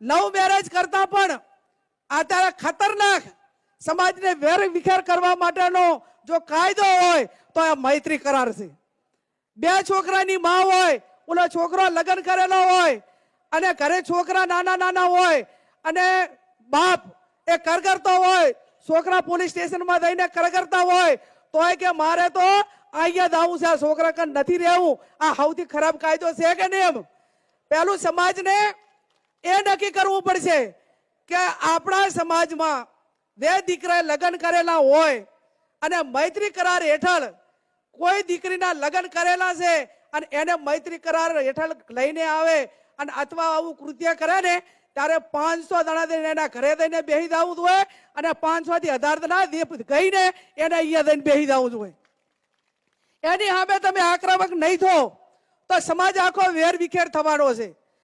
Love marriage કરતા પણ અત્યારે ખતરનાક સમાજને વેર વિખેર કરવા માટેનો જો કાયદો હોય તો એ મૈત્રી કરાર છે. બે છોકરાની માં હોય, ઓલો છોકરો લગ્ન કરેલો હોય, અને ઘરે છોકરા નાના નાના હોય, અને બાપ એ કરગરતો હોય, છોકરા પોલીસ સ્ટેશનમાં જઈને કરગરતા હોય તો કે મારે તો અહીંયા જ છે, આ છોકરા કન નથી રહેવું, આ સૌથી ખરાબ કાયદો છે કે નહીં એમ? પહેલું સમાજને એ નક્કી કરવું પડશે કે આપણા સમાજમાં બે દીકરાએ લગ્ન કરેલા હોય અને મૈત્રી કરાર હેઠળ કોઈ દીકરીના લગ્ન કરેલા છે અને એને મૈત્રી કરાર હેઠળ લઈને આવે અને અથવા આવું કૃત્ય કરે ને, ત્યારે પાંચસો દણા દઈને એના ઘરે દઈને બેસી જવું જોઈએ અને પાંચસો થી હજાર દણા ગઈને એને અહીંયા દઈને બેસી જવું જોઈએ એની સામે તમે આક્રમક નહીં થો તો સમાજ આખો વેર વિખેર થવાનો છે.